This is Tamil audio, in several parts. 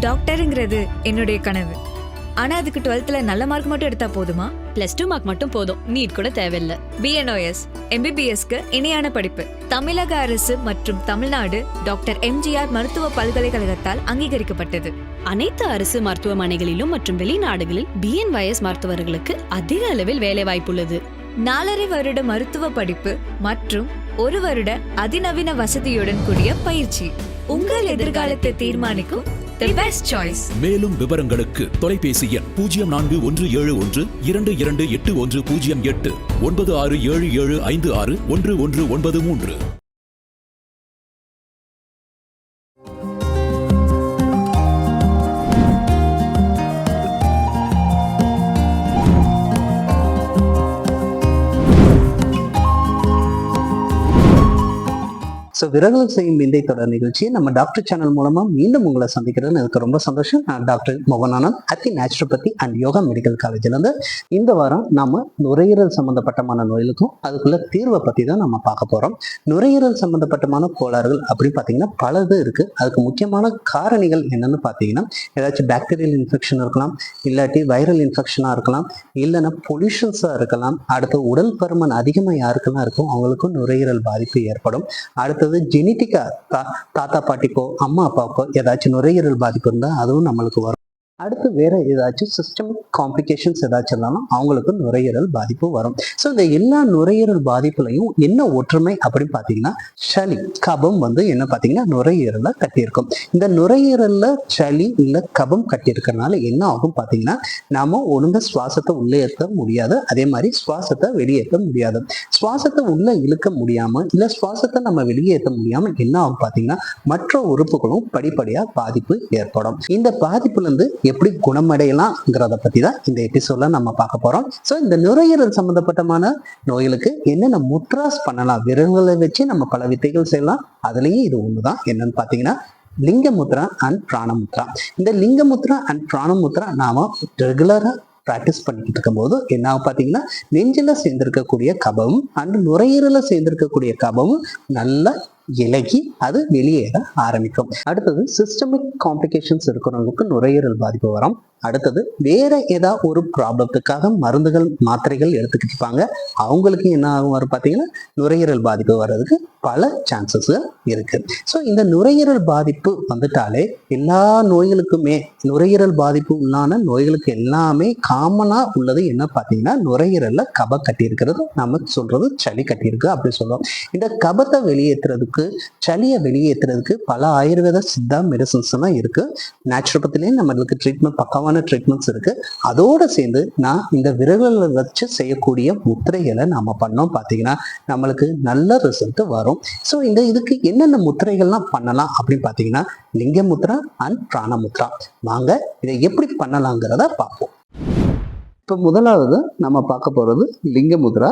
டாக்டருங்கிறது என்னுடைய கனவு. ஆனா அதுக்கு டுவெல்த்ல நல்ல மார்க் மட்டும் எடுத்தா போதுமா? பிளஸ் டூ மார்க் மட்டும் போதும். நீட் கூட தேவையில்ல. பிஎன்ஓஎஸ் எம்பிபிஎஸ்க்கு இணையான படிப்பு. தமிழக அரசு மற்றும் தமிழ்நாடு டாக்டர் எம்ஜிஆர் மருத்துவ பல்கலைக்கழகத்தால் அங்கீகரிக்கப்பட்டது. அனைத்து அரசு மருத்துவமனைகளிலும் மற்றும் வெளிநாடுகளில் பிஎன்ஒய்எஸ் மருத்துவர்களுக்கு அதிக அளவில் வேலை வாய்ப்புள்ளது. நாலரை வருட மருத்துவ படிப்பு மற்றும் ஒரு வருட அதிநவீன வசதியுடன் கூடிய பயிற்சி. உங்கள் எதிர்காலத்தை தீர்மானிக்கும் தி பெஸ்ட் சாய்ஸ் மேலும் விவரங்களுக்கு தொலைபேசி எண் பூஜ்ஜியம் நான்கு ஒன்று ஏழு ஒன்று இரண்டு இரண்டு எட்டு ஒன்று பூஜ்ஜியம் எட்டு ஒன்பது ஆறு ஏழு ஏழு ஐந்து ஆறு ஒன்று ஒன்று ஒன்பது மூன்று. ஸோ விரகல் செய்யும் விந்தை தொடர் நிகழ்ச்சியை நம்ம டாக்டர் சேனல் மூலமா மீண்டும் உங்களை சந்திக்கிறது எனக்கு ரொம்ப சந்தோஷம். நான் டாக்டர் மோகனானந்த் அத்தி நேச்சுரோபதி அண்ட் யோகா மெடிக்கல் காலேஜ்ல இருந்து இந்த வாரம் நாம நுரையீரல் சம்பந்தப்பட்டமான நோய்களுக்கும் அதுக்குள்ள தீர்வை பத்தி தான் நம்ம பார்க்க போறோம். நுரையீரல் சம்பந்தப்பட்டமான கோளாறுகள் அப்படின்னு பார்த்தீங்கன்னா பலது இருக்கு. அதுக்கு முக்கியமான காரணிகள் என்னன்னு பார்த்தீங்கன்னா ஏதாச்சும் பாக்டீரியல் இன்ஃபெக்ஷன் இருக்கலாம் இல்லாட்டி வைரல் இன்ஃபெக்ஷனாக இருக்கலாம் இல்லைன்னா பொல்யூஷன்ஸாக இருக்கலாம் அடுத்து உடல் பருமன் அதிகமாக யாருக்கெல்லாம் இருக்கும் அவங்களுக்கும் நுரையீரல் பாதிப்பு ஏற்படும். அடுத்தது ஜெனட்டிக்கா தா தாத்தா பாட்டிக்கோ அம்மா அப்பாவுக்கோ ஏதாச்சும் நுரையீரல் பாதிப்பு இருந்தால் அதுவும் நம்மளுக்கு வரும். அடுத்து வேற ஏதாச்சும் சிஸ்டமிக் காம்ப்ளிகேஷன்ஸ் ஏதாச்சும் இருந்தாலும் அவங்களுக்கு நுரையீரல் பாதிப்பு வரும். ஸோ இந்த எல்லா நுரையீரல் பாதிப்புலையும் என்ன ஒற்றுமை அப்படின்னு பார்த்தீங்கன்னா சளி கபம் வந்து என்ன பார்த்தீங்கன்னா நுரையீரலை கட்டியிருக்கும். இந்த நுரையீரல்ல சளி இல்லை கபம் கட்டியிருக்கிறதுனால என்ன ஆகும் பார்த்தீங்கன்னா நாம ஒழுங்க சுவாசத்தை உள்ளே ஏற்ற முடியாது. அதே மாதிரி சுவாசத்தை வெளியேற்ற முடியாது. சுவாசத்தை உள்ள இழுக்க முடியாம இல்ல சுவாசத்தை நம்ம வெளியேற்ற முடியாம என்ன ஆகும் பாத்தீங்கன்னா மற்ற உறுப்புகளும் படிப்படியா பாதிப்பு ஏற்படும். இந்த பாதிப்புல இருந்து எப்படி குணமடையலாம்ங்கிறத பத்தி தான் இந்த எபிசோட்ல நம்ம பார்க்க போறோம். ஸோ இந்த நுரையீரல் சம்மந்தப்பட்டமான நோய்களுக்கு என்னென்ன முத்ராஸ் பண்ணலாம் விரல்களை வச்சு நம்ம பல வித்தைகள் செய்யலாம் அதுலயும் இது ஒண்ணுதான். என்னன்னு பாத்தீங்கன்னா லிங்கமுத்ரா அண்ட் பிராணமுத்ரா இந்த லிங்கமுத்ரா அண்ட் பிராணமுத்ரா நாம ரெகுலரா ப்ராக்டிஸ் பண்ணிக்கிட்டு இருக்கும்போது என்ன பார்த்தீங்கன்னா நெஞ்சில் சேர்ந்திருக்கக்கூடிய கபமும் அண்ட் நுரையீரல சேர்ந்திருக்கக்கூடிய கபமும் நல்லா இலகி அது வெளியேற ஆரம்பிக்கும். அடுத்தது சிஸ்டமிக் காம்ப்ளிகேஷன்ஸ் இருக்கிறவங்களுக்கு நுரையீரல் பாதிப்பு வரும். அடுத்தது வேற ஏதாவது ஒரு ப்ராப்ளத்துக்காக மருந்துகள் மாத்திரைகள் எடுத்துக்கிட்டு இருப்பாங்க. அவங்களுக்கு என்ன ஆகும் வரும் பார்த்தீங்கன்னா நுரையீரல் பாதிப்பு வர்றதுக்கு பல சான்சஸ் இருக்கு. ஸோ இந்த நுரையீரல் பாதிப்பு வந்துட்டாலே எல்லா நோய்களுக்குமே நுரையீரல் பாதிப்பு உள்ளான நோய்களுக்கு எல்லாமே காமனாக உள்ளது என்ன பார்த்தீங்கன்னா நுரையீரலில் கப கட்டி இருக்கிறது நம்ம சொல்றது சளி கட்டியிருக்கு அப்படி சொல்லுவோம் இந்த கபத்தை வெளியேற்றுறதுக்கு சளியை வெளியேற்றுறதுக்கு பல ஆயுர்வேத சித்தா மெடிசன்ஸ் எல்லாம் இருக்கு. நேச்சுரோபத்திலேயே நம்மளுக்கு ட்ரீட்மெண்ட் பக்கமான ட்ரீட்மெண்ட்ஸ் இருக்கு. அதோட சேர்ந்து நான் இந்த விரல்களை வச்சு செய்யக்கூடிய முத்திரைகளை நாம பண்ணோம் பார்த்தீங்கன்னா நம்மளுக்கு நல்ல ரிசல்ட் வரும். ஸோ இந்த இதுக்கு என்னென்ன முத்திரைகள்லாம் பண்ணலாம் அப்படின்னு பார்த்தீங்கன்னா லிங்க முத்ரா அண்ட் பிராணமுத்ரா வாங்க இதை எப்படி பண்ணலாங்கிறத பார்ப்போம். இப்போ முதலாவது நம்ம பார்க்க போறது லிங்க முத்ரா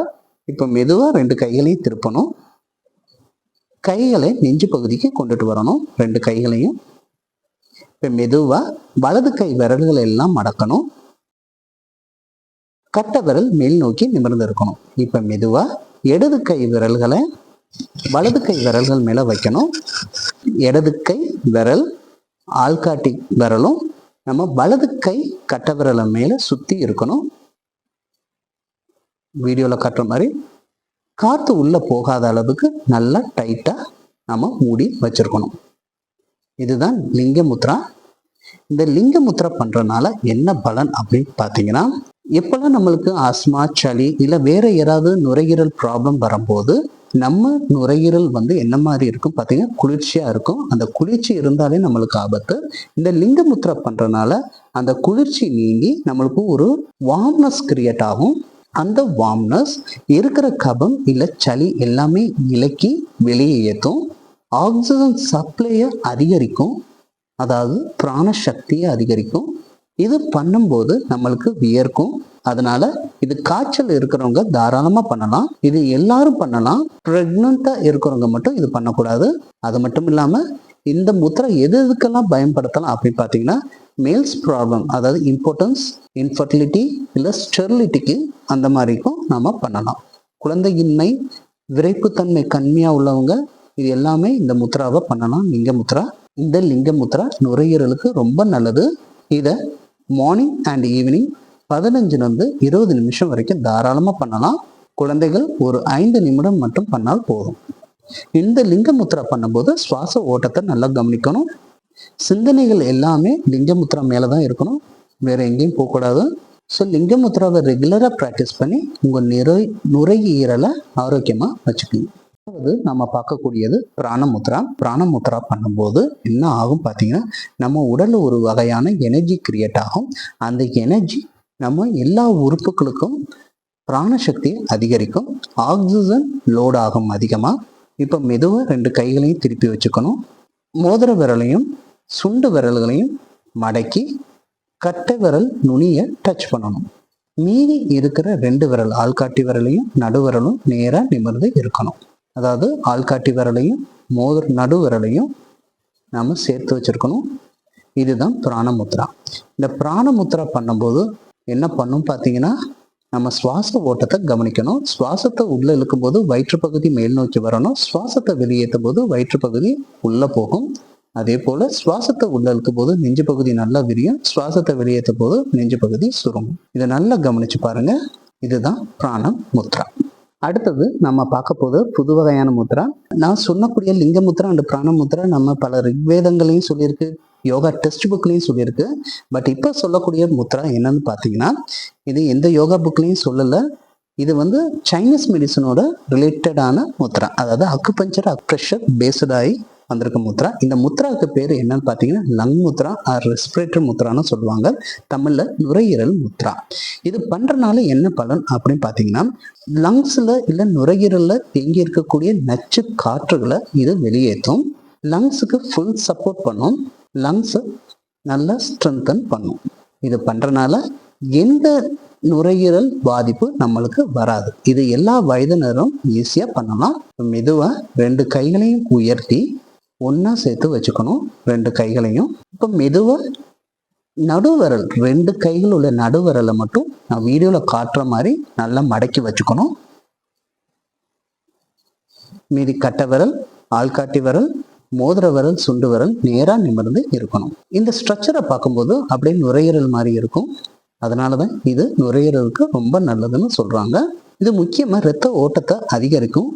இப்போ மெதுவாக ரெண்டு கைகளையும் திருப்பணும். கைகளை நெஞ்சு பகுதிக்கு கொண்டுட்டு வரணும். ரெண்டு கைகளையும். இப்போ மெதுவா வலது கை விரல்களை எல்லாம் மடக்கணும். கட்ட விரல் மேல் நோக்கி நிமிர்ந்து இருக்கணும். இப்போ மெதுவா இடது கை விரல்களை வலது கை விரல்கள் மேல வைக்கணும். இடது கை விரல் ஆள்காட்டி விரலும் நம்ம வலது கை கட்ட விரலை மேல சுத்தி இருக்கணும். வீடியோல காட்டுற மாதிரி காற்று உள்ளே போகாத அளவுக்கு நல்லா டைட்டாக நம்ம மூடி வச்சுருக்கணும். இதுதான் லிங்க முத்ரா. இந்த லிங்க முத்ரா என்ன பலன் அப்படின்னு பார்த்தீங்கன்னா எப்போல்லாம் நம்மளுக்கு ஆஸ்மா சளி இல்லை வேறு யாராவது நுரையீரல் ப்ராப்ளம் வரும்போது நம்ம நுரையீரல் வந்து என்ன மாதிரி இருக்கும் பார்த்தீங்கன்னா குளிர்ச்சியாக இருக்கும். அந்த குளிர்ச்சி இருந்தாலே நம்மளுக்கு ஆபத்து. இந்த லிங்க பண்ணுறனால அந்த குளிர்ச்சி நீங்கி நம்மளுக்கு ஒரு வார்ம்னஸ் கிரியேட் ஆகும். அந்த வார்ம்னஸ் இருக்கிற கபம் இல்லை சளி எல்லாமே இலக்கி வெளியே ஏற்றும் ஆக்சிஜன் சப்ளையை அதிகரிக்கும். அதாவது பிராண சக்தியை அதிகரிக்கும். இது பண்ணும்போது நம்மளுக்கு வியர்க்கும். அதனால இது காய்ச்சல் இருக்கிறவங்க தாராளமா பண்ணலாம். இது எல்லாரும் பண்ணலாம். ப்ரெக்னெண்ட்டாக இருக்கிறவங்க மட்டும் இது பண்ணக்கூடாது. அது மட்டும் இல்லாமல் இந்த முத்திரை எது எதுக்கெல்லாம் பயன்படுத்தலாம் அப்படின்னு பார்த்தீங்கன்னா மேல்ஸ் ப்ராப்ளம் அதாவது இம்பார்ட்டன்ஸ் இன்ஃபர்டிலிட்டி இல்லை ஸ்டெர்லிட்டிக்கு அந்த மாதிரிக்கும் நம்ம பண்ணலாம். குழந்தையின்மை விரைப்புத்தன்மை கம்மியாக உள்ளவங்க இது எல்லாமே இந்த முத்ராவை பண்ணலாம். லிங்க முத்ரா இந்த லிங்க முத்ரா நுரையீரலுக்கு ரொம்ப நல்லது. இதை மார்னிங் அண்ட் ஈவினிங் பதினஞ்சுலேருந்து இருபது நிமிஷம் வரைக்கும் தாராளமாக பண்ணலாம். குழந்தைகள் ஒரு ஐந்து நிமிடம் மட்டும் பண்ணால் போதும். இந்த லிங்க முத்திரா பண்ணும்போது சுவாச ஓட்டத்தை நல்லா கவனிக்கணும். சிந்தனைகள் எல்லாமே லிங்க முத்திரா மேலே தான் இருக்கணும். வேற எங்கேயும் போகக்கூடாது ஸோ லிங்க முத்திராவை ரெகுலராக ப்ராக்டிஸ் பண்ணி உங்கள் நிறை நுரையீரலை ஆரோக்கியமாக வச்சுக்கணும். அதாவது நம்ம பார்க்கக்கூடியது பிராணமுத்ரா பிராணமுத்ரா பண்ணும்போது என்ன ஆகும் பார்த்தீங்கன்னா நம்ம உடலில் ஒரு வகையான எனர்ஜி கிரியேட் ஆகும். அந்த எனர்ஜி நம்ம எல்லா உறுப்புகளுக்கும் பிராணசக்தியை அதிகரிக்கும். ஆக்சிஜன் லோட் ஆகும் அதிகமாக இப்போ மெதுவாக ரெண்டு கைகளையும் திருப்பி வச்சுக்கணும். மோதிர விரலையும் சுண்டு விரல்களையும் மடக்கி கட்டை விரல் நுனியை டச் பண்ணணும். மீதி இருக்கிற ரெண்டு விரல் ஆள்காட்டி விரலையும் நடுவிரலும் நேராக நிமிர்ந்து இருக்கணும். அதாவது ஆள்காட்டி விரலையும் மோதிர நடு விரலையும் நாம் சேர்த்து வச்சிருக்கணும். இதுதான் பிராணமுத்ரா. இந்த பிராணமுத்ரா பண்ணும்போது என்ன பண்ணும் பார்த்தீங்கன்னா நம்ம சுவாச ஓட்டத்தை கவனிக்கணும். சுவாசத்தை உள்ள இழுக்கும்போது வயிற்றுப்பகுதி மேல் நோக்கி வரணும். சுவாசத்தை வெளியேற்றும் போது வயிற்றுப்பகுதி உள்ள போகும். அதே போல சுவாசத்தை உள்ள இழுக்கும் போது நெஞ்சு பகுதி நல்லா விரியும். சுவாசத்தை வெளியேற்றும் போது நெஞ்சு பகுதி சுருங்கும். இதை நல்லா கவனிச்சு பாருங்க. இதுதான் பிராணம் முத்ரா. அடுத்தது நம்ம பார்க்க போது புது வகையான முத்ரா. நான் சொன்னக்கூடிய லிங்க முத்ரா அண்ட் பிராண முத்ரா நம்ம பல ரிக்வேதங்களையும் சொல்லியிருக்கு. யோகா டெக்ஸ்ட் புக்லேயும் சொல்லியிருக்கு. பட் இப்போ சொல்லக்கூடிய முத்ரா என்னன்னு பார்த்தீங்கன்னா இது எந்த யோகா புக்லேயும் சொல்லலை. இது வந்து சைனீஸ் மெடிசனோட ரிலேட்டடான முத்ரா. அதாவது அக்குபஞ்சர் அக்ப்ரெஷர் பேஸ்டாகி வந்திருக்க முத்ரா. இந்த முத்ராவுக்கு பேர் என்னன்னு பார்த்தீங்கன்னா லங் முத்ரா ஆர் ரெஸ்பிரேட்டர் முத்ரான்னு சொல்லுவாங்க. தமிழில் நுரையீரல் முத்ரா. இது பண்ணுறனால என்ன பலன் அப்படின்னு பார்த்தீங்கன்னா லங்ஸில் இல்லை நுரையீரலில் தேங்கி இருக்கக்கூடிய நச்சு காற்றுகளை இது வெளியேற்றும். லங்ஸுக்கு ஃபுல் சப்போர்ட் பண்ணும். லங்ஸை நல்லா ஸ்ட்ரென்தன் பண்ணும். இது பண்ணுறனால எந்த நுரையீரல் பாதிப்பு நம்மளுக்கு வராது. இது எல்லா வயதினரும் ஈஸியாக பண்ணலாம். மெதுவாக ரெண்டு கைகளையும் உயர்த்தி ஒன்றா சேர்த்து வச்சுக்கணும். ரெண்டு கைகளையும். இப்போ மெதுவாக நடுவிரல் ரெண்டு கைகள் உள்ள நடுவிரலை மட்டும் நான் வீடியோவில் காட்டுற மாதிரி நல்லா மடக்கி வச்சுக்கணும். மீதி கட்டை விரல் ஆள்காட்டி விரல் மோதிர விரல் சுண்டு விரல் நேராக நிமிர்ந்து இருக்கணும். இந்த ஸ்ட்ரக்சரை பார்க்கும்போது அப்படியே நுரையீரல் மாதிரி இருக்கும். அதனாலதான் இது நுரையீரலுக்கு ரொம்ப நல்லதுன்னு சொல்கிறாங்க இது முக்கியமாக இரத்த ஓட்டத்தை அதிகரிக்கும்.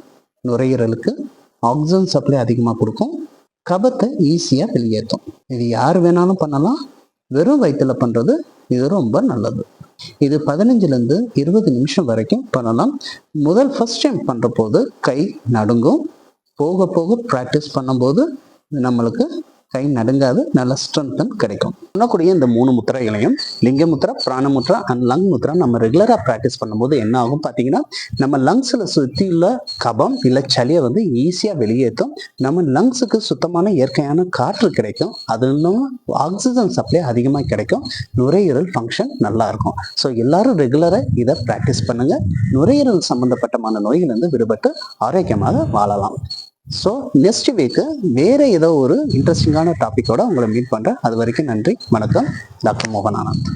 நுரையீரலுக்கு ஆக்சிஜன் சப்ளை அதிகமாக கொடுக்கும். கபத்தை ஈஸியாக வெளியேற்றும். இது யார் வேணாலும் பண்ணலாம். வெறும் வயிற்றில் பண்ணுறது இது ரொம்ப நல்லது. இது பதினஞ்சுலேருந்து இருபது நிமிஷம் வரைக்கும் பண்ணலாம். முதல் ஃபர்ஸ்ட் டைம் பண்ணுற போது கை நடுங்கும். போக போக ப்ராக்டிஸ் பண்ணும்போது நம்மளுக்கு கை நடுங்காது நல்ல ஸ்ட்ரென்தன் கிடைக்கும். பண்ணக்கூடிய இந்த மூணு முத்திரைகளையும் லிங்க முத்திரை பிராண முத்திரை அண்ட் லங் முத்ரா நம்ம ரெகுலராக ப்ராக்டிஸ் பண்ணும்போது என்ன ஆகும் பார்த்தீங்கன்னா நம்ம லங்ஸில் சுற்றியுள்ள கபம் இல்லை சளியை வந்து ஈஸியாக வெளியேற்றும். நம்ம லங்ஸுக்கு சுத்தமான இயற்கையான காற்று கிடைக்கும். அது இன்னும் ஆக்சிஜன் சப்ளை அதிகமாக கிடைக்கும். நுரையீரல் ஃபங்க்ஷன் நல்லாயிருக்கும் ஸோ எல்லாரும் ரெகுலராக இதை ப்ராக்டிஸ் பண்ணுங்கள் நுரையீரல் சம்மந்தப்பட்டமான நோய்கள் வந்து விடுபட்டு ஆரோக்கியமாக வாழலாம். ஸோ நெக்ஸ்ட் வீக்கு வேறு ஏதோ ஒரு இன்ட்ரெஸ்டிங்கான டாப்பிக்கோடு உங்களை மீட் பண்ணுறேன் அது வரைக்கும் நன்றி வணக்கம் டாக்டர் மோகன் ஆனந்த்